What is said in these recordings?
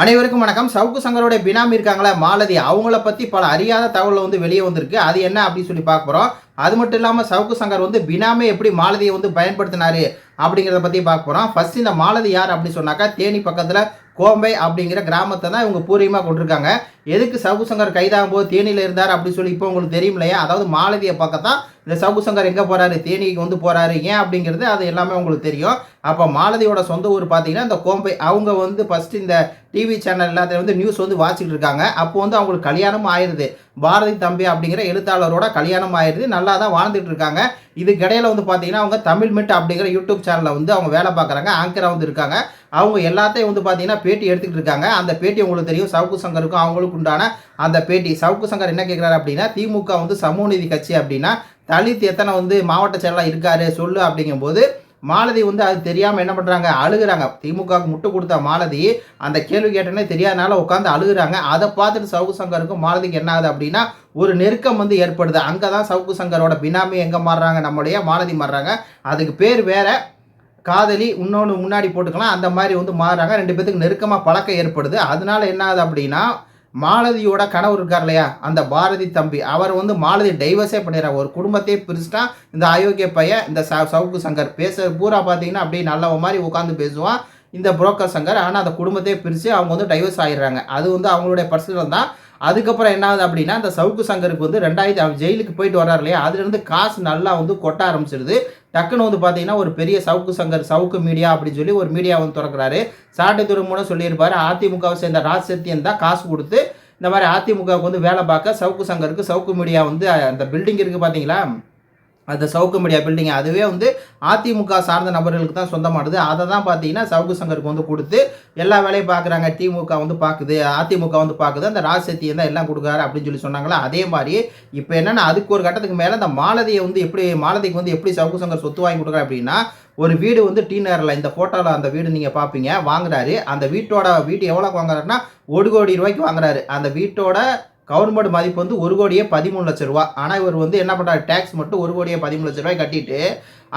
அனைவருக்கும் வணக்கம். சவுக்கு சங்கரோட பினாமி இருக்காங்களா மாலதி அவங்கள பற்றி பல அறியாத தகவல் வந்து வெளியே வந்திருக்கு. அது என்ன அப்படின்னு சொல்லி பார்க்க போகிறோம் அது மட்டும் இல்லாமல் சவுக்கு சங்கர் வந்து பினாமே எப்படி மாலதியை வந்து பயன்படுத்தினாரு அப்படிங்கிறத பற்றி பார்க்க போகிறோம் ஃபர்ஸ்ட் இந்த மாலதி யார் அப்படின்னு சொன்னாக்கா தேனி பக்கத்தில் கோம்பை அப்படிங்கிற கிராமத்தை தான் இவங்க பூர்வீகமாக கொண்டிருக்காங்க. எதுக்கு சவுக்கு சங்கர் கைதாகும் போது தேனியில் இருந்தார் அப்படின்னு சொல்லி இப்போ உங்களுக்கு தெரியும் இல்லையா? அதாவது மாலதியை பக்கத்தான் இந்த சவுக்கு சங்கர் எங்கே போகிறாரு தேனிக்கு வந்து போகிறாரு ஏன் அப்படிங்கிறது அது எல்லாமே உங்களுக்கு தெரியும். அப்போ மாலதியோட சொந்த ஊர் பார்த்தீங்கன்னா இந்த கோம்பை அவங்க வந்து ஃபஸ்ட்டு இந்த டிவி சேனல் எல்லாத்தையும் வந்து நியூஸ் வந்து வாசிக்கிட்டு இருக்காங்க. அப்போ வந்து அவங்களுக்கு கல்யாணம் ஆயிடுது பாரதி தம்பி அப்படிங்கிற எழுத்தாளரோட கல்யாணம் ஆயிடுது நல்லா தான் வாழ்ந்துட்டு இருக்காங்க. இதுக்கிடையில் வந்து பார்த்தீங்கன்னா அவங்க தமிழ் மிட் அப்படிங்கிற யூடியூப் சேனலில் வந்து அவங்க வேலை பார்க்குறாங்க. ஆங்கராக வந்து இருக்காங்க. அவங்க எல்லாத்தையும் வந்து பார்த்தீங்கன்னா பேட்டி எடுத்துக்கிட்டு இருக்காங்க. அந்த பேட்டி உங்களுக்கு தெரியும். சவுக்கு சங்கருக்கும் அவங்களுக்கு உண்டான அந்த பேட்டி. சவுக்கு சங்கர் என்ன கேட்குறாரு அப்படின்னா திமுக வந்து சமூகநீதி கட்சி அப்படின்னா தலித் எத்தனை வந்து மாவட்ட செயலாளர் இருக்காரு சொல்லு அப்படிங்கும்போது மாலதி வந்து அது தெரியாமல் என்ன பண்ணுறாங்க அழுகுறாங்க. திமுகவுக்கு முட்டு கொடுத்த மாலதி அந்த கேள்வி கேட்டனே தெரியாதனால உட்காந்து அழுகுறாங்க. அதை பார்த்துட்டு சவுக்கு சங்கருக்கும் மாலதிக்கு என்ன ஆகுது அப்படின்னா ஒரு நெருக்கம் வந்து ஏற்படுது. அங்கே தான் சவுக்கு சங்கரோட பினாமி எங்கே மாறுறாங்க? நம்மளுடைய மாலதி மாறுறாங்க. அதுக்கு பேர் வேற காதலி இன்னொன்று முன்னாடி போட்டுக்கலாம். அந்த மாதிரி வந்து மாறுறாங்க. ரெண்டு பேத்துக்கு நெருக்கமாக பழக்கம் ஏற்படுது. அதனால என்ன ஆகுது அப்படின்னா மாலதியோட கணவர் இருக்கார் இல்லையா? அந்த பாரதி தம்பி. அவர் வந்து மாலதி டைவர்ஸே பண்ணிடுறார். ஒரு குடும்பத்தையே பிரிச்சுட்டா இந்த அயோக்கிய பையன் இந்த ச சவுக்கு சங்கர் பேச பூரா பார்த்தீங்கன்னா அப்படியே நல்லவ மாதிரி உட்காந்து பேசுவான். இந்த புரோக்கர் சங்கர். ஆனால் அந்த குடும்பத்தையே பிரித்து அவங்க வந்து டைவர்ஸ் ஆகிடுறாங்க அது வந்து அவங்களுடைய பர்சனல் தான். அதுக்கப்புறம் என்ன ஆகுது அப்படின்னா அந்த சவுக்கு சங்கருக்கு வந்து ரெண்டாயிரத்தி அவர் ஜெயிலுக்கு போயிட்டு வர்றாரு இல்லையா? அதுலேருந்து காசு நல்லா வந்து கொட்ட ஆரம்பிச்சிருது. டக்குன்னு வந்து பார்த்தீங்கன்னா ஒரு பெரிய சவுக்கு சங்கர் சவுக்கு மீடியா அப்படின்னு சொல்லி ஒரு மீடியா வந்து திறக்கிறாரு. சாட்டை மூலம் சொல்லியிருப்பாரு அதிமுகவை சேர்ந்த ராஜ் தான் காசு கொடுத்து இந்த மாதிரி அதிமுகவுக்கு வந்து வேலை பார்க்க சவுக்கு சங்கருக்கு சவுக்கு மீடியா வந்து அந்த பில்டிங் இருக்குது பார்த்தீங்களா அந்த சவுக்கு மீடியா பில்டிங் அதுவே வந்து அதிமுக சார்ந்த நபர்களுக்கு தான் சொந்தமானது. அதை தான் பார்த்தீங்கன்னா சவுக்கு சங்கருக்கு வந்து கொடுத்து எல்லா வேலையும் பார்க்குறாங்க. திமுக வந்து பார்க்குது அதிமுக வந்து பார்க்குது. அந்த ராசத்தியை தான் எல்லாம் கொடுக்குறாரு அப்படின்னு சொல்லி சொன்னாங்களா? அதே மாதிரி இப்போ என்னென்னா அதுக்கு ஒரு கட்டத்துக்கு மேலே அந்த மாலதியை வந்து எப்படி மாலதிக்கு வந்து எப்படி சவுக்கு சங்கர் சொத்து வாங்கி கொடுக்குறாரு அப்படின்னா ஒரு வீடு வந்து டி நகரில் இந்த ஃபோட்டோவில் அந்த வீடு நீங்கள் பார்ப்பீங்க வாங்குறாரு. அந்த வீட்டோட வீட்டு எவ்வளோக்கு வாங்குறாருன்னா ஒரு கோடி ரூபாய்க்கு வாங்குறாரு. அந்த வீட்டோட கவர்மெண்ட் மதிப்பு வந்து ஒரு கோடியே பதிமூணு லட்ச ரூபா. ஆனால் இவர் வந்து என்ன பண்ணுறாரு டேக்ஸ் மட்டும் ஒரு கோடியே பதிமூணு லட்ச ரூபாய் கட்டிட்டு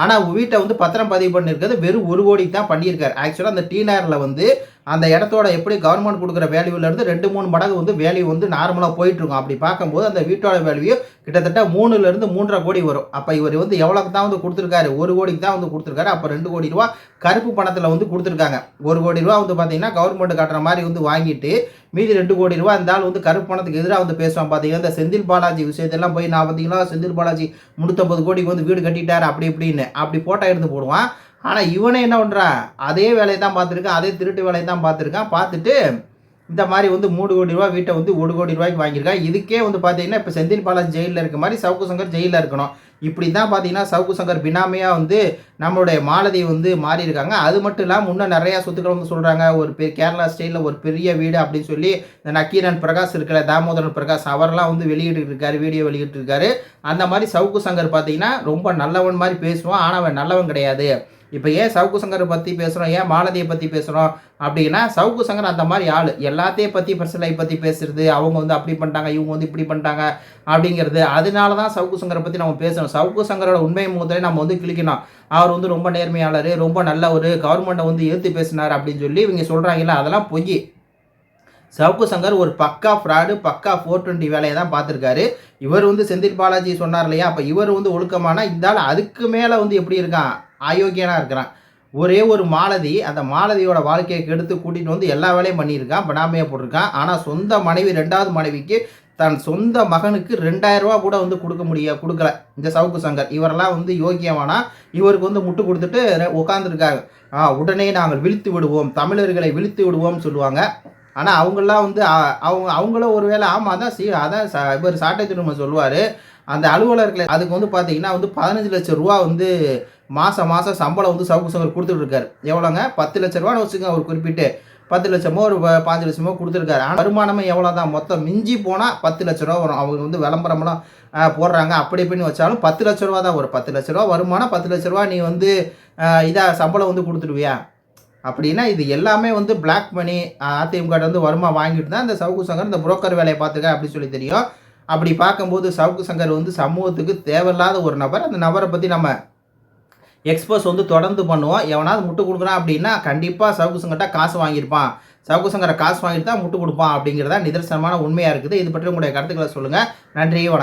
ஆனால் வீட்டை வந்து பத்திரம் பதிவு பண்ணியிருக்கிறது வெறும் ஒரு கோடிக்கு தான் பண்ணியிருக்காரு. ஆக்சுவலாக அந்த டி நகரில் வந்து அந்த இடத்தோட எப்படி கவர்மெண்ட் கொடுக்குற வேல்யூலேருந்து ரெண்டு மூணு மடங்கு வந்து வேல்யூ வந்து நார்மலாக போயிட்டுருக்கும். அப்படி பார்க்கும்போது அந்த வீட்டோட வேல்யூ கிட்டத்தட்ட மூணுலேருந்து மூன்றரை கோடி வரும். அப்போ இவர் வந்து எவ்வளோக்கு தான் வந்து கொடுத்துருக்காரு? ஒரு கோடிக்கு தான் வந்து கொடுத்துருக்காரு. அப்போ ரெண்டு கோடி ரூபா கருப்பு பணத்தில் வந்து கொடுத்துருக்காங்க. ஒரு கோடி ரூபா வந்து பார்த்தீங்கன்னா கவர்மெண்ட் கட்டுற மாதிரி வந்து வாங்கிட்டு மீதி ரெண்டு கோடி ரூபா இருந்தாலும் வந்து கருப்பு பணத்துக்கு எதிராக வந்து பேசுவான். பார்த்தீங்கன்னா இந்த செந்தில் பாலாஜி விஷயத்தெல்லாம் போய் நான் பார்த்தீங்கன்னா செந்தில் பாலாஜி முந்நூற்றம்பது கோடிக்கு வந்து வீடு கட்டிட்டார். அப்படி இப்படின்னு. அப்படி போட்டால் எடுத்து போடுவான். ஆனால் இவனை என்ன பண்ணுறான் அதே வேலையை தான் பார்த்துருக்கான். அதே திருட்டு வேலையை தான் பார்த்துருக்கான். பார்த்துட்டு இந்த மாதிரி வந்து மூணு கோடி ரூபா வீட்டை வந்து ஒரு கோடி ரூபாய்க்கு வாங்கியிருக்கான் இதுக்கே வந்து பார்த்தீங்கன்னா இப்போ செந்தில் பாலாஜி ஜெயிலில் இருக்க மாதிரி சவுக்கு சங்கர் ஜெயிலில் இருக்கணும். இப்படி தான் பார்த்தீங்கன்னா சவுக்கு சங்கர் பினாமியாக வந்து நம்மளுடைய மாலதி வந்து மாறி இருக்காங்க அது மட்டும் இல்லாமல் இன்னும் நிறையா சொத்துக்கள் வந்து சொல்கிறாங்க ஒரு பெரிய கேரளா ஸ்டைலில் ஒரு பெரிய வீடு அப்படின்னு சொல்லி இந்த நக்கீரன் பிரகாஷ் இருக்கிற தாமோதரன் பிரகாஷ் அவரெல்லாம் வந்து வெளியிட்டு இருக்காரு வீடியோ வெளியிட்டு இருக்காரு. அந்த மாதிரி சவுக்கு சங்கர் பார்த்தீங்கன்னா ரொம்ப நல்லவன் மாதிரி பேசுவான். ஆனால் அவன் நல்லவன் கிடையாது. இப்போ ஏன் சவுக்கு சங்கரை பற்றி பேசுகிறோம் ஏன் மாலதியை பற்றி பேசுகிறோம் அப்படின்னா சவுக்கு சங்கர் அந்த மாதிரி ஆள். எல்லாத்தையும் பற்றி பர்சனலை பற்றி பேசுறது அவங்க வந்து அப்படி பண்ணிட்டாங்க இவங்க வந்து இப்படி பண்ணிட்டாங்க அப்படிங்கிறது அதனால தான் சவுக்கு சங்கரை பற்றி நம்ம பேசணும். சவுக்கு சங்கரோட உண்மை முகத்திலே நம்ம வந்து கிளிக்கணும் அவர் வந்து ரொம்ப நேர்மையாளர் ரொம்ப நல்ல ஒரு கவர்மெண்ட்டை வந்து எதிர்த்து பேசினார் அப்படின்னு சொல்லி இவங்க சொல்கிறாங்களா அதெல்லாம் பொய். சவுக்கு சங்கர் ஒரு பக்கா ஃப்ராடு பக்கா ஃபோர் டுவெண்ட்டி வேலையை தான் பார்த்துருக்காரு. இவர் வந்து செந்தில் பாலாஜி சொன்னார் இல்லையா? அப்போ இவர் வந்து ஒழுக்கமான இந்த அதுக்கு மேலே வந்து எப்படி இருக்கான்? அயோக்கியனாக இருக்கிறான். ஒரே ஒரு மாலதி அந்த மாலதியோட வாழ்க்கையை கெடுத்து கூட்டிகிட்டு வந்து எல்லா வேலையும் பண்ணியிருக்கான் படாமையாக போட்டிருக்கான். ஆனால் சொந்த மனைவி ரெண்டாவது மனைவிக்கு தன் சொந்த மகனுக்கு ரெண்டாயிரம் ரூபா கூட வந்து கொடுக்க முடிய கொடுக்கல. இந்த சவுக்கு சங்கர். இவரெல்லாம் வந்து யோக்கியமானா இவருக்கு வந்து முட்டு கொடுத்துட்டு உட்காந்துருக்காங்க ஆ உடனே நாங்கள் விழித்து விடுவோம் தமிழர்களை விழித்து விடுவோம்னு சொல்லுவாங்க. ஆனால் அவங்களாம் வந்து அவங்க அவங்களும் ஒரு வேளை ஆமாம் தான் சி அதான் ச இவர் சாட்டை திரும்ப சொல்லுவார். அந்த அலுவலர்களை அதுக்கு வந்து பார்த்தீங்கன்னா வந்து பதினஞ்சு லட்சம் ரூபா வந்து மாதம் மாதம் சம்பளம் வந்து சவுக்கு சங்கர் கொடுத்துட்ருக்காரு எவ்வளோங்க பத்து லட்ச ரூபான்னு வச்சுக்கோங்க அவர் குறிப்பிட்டு. பத்து லட்சமோ ஒரு பாஞ்சு லட்சமோ கொடுத்துருக்காரு. ஆனால் வருமானமே எவ்வளோ தான் மொத்தம் மிஞ்சி போனால் பத்து லட்ச ரூபா வரும். அவங்க வந்து விளம்பரம்லாம் போடுறாங்க. அப்படி இப்படின்னு வச்சாலும் பத்து லட்ச ரூபா தான் வரும். பத்து லட்ச ரூபா வருமானம் பத்து லட்ச ரூபா நீ வந்து இதாக சம்பளம் வந்து கொடுத்துடுவியா? அப்படின்னா இது எல்லாமே வந்து பிளாக் மணி அதிமுக வந்து வருமா வாங்கிட்டு தான் இந்த சவுக்கு சங்கர் இந்த புரோக்கர் வேலையை பார்த்துக்க அப்படின்னு சொல்லி தெரியும். அப்படி பார்க்கும்போது சவுக்கு சங்கர் வந்து சமூகத்துக்கு தேவையில்லாத ஒரு நபர். அந்த நபரை பற்றி நம்ம எக்ஸ்போஸ் வந்து தொடர்ந்து பண்ணுவோம். எவனாவது முட்டு கொடுக்குறான் அப்படின்னா கண்டிப்பாக சவுக்கு காசு வாங்கியிருப்பான். சவுக்கு காசு வாங்கிட்டு தான் முட்டு கொடுப்பான் அப்படிங்கிறதா நிதர்சனமான உண்மையாக இருக்குது. இது பற்றி உங்களுடைய கருத்துக்களை சொல்லுங்கள் நன்றி வணக்கம்.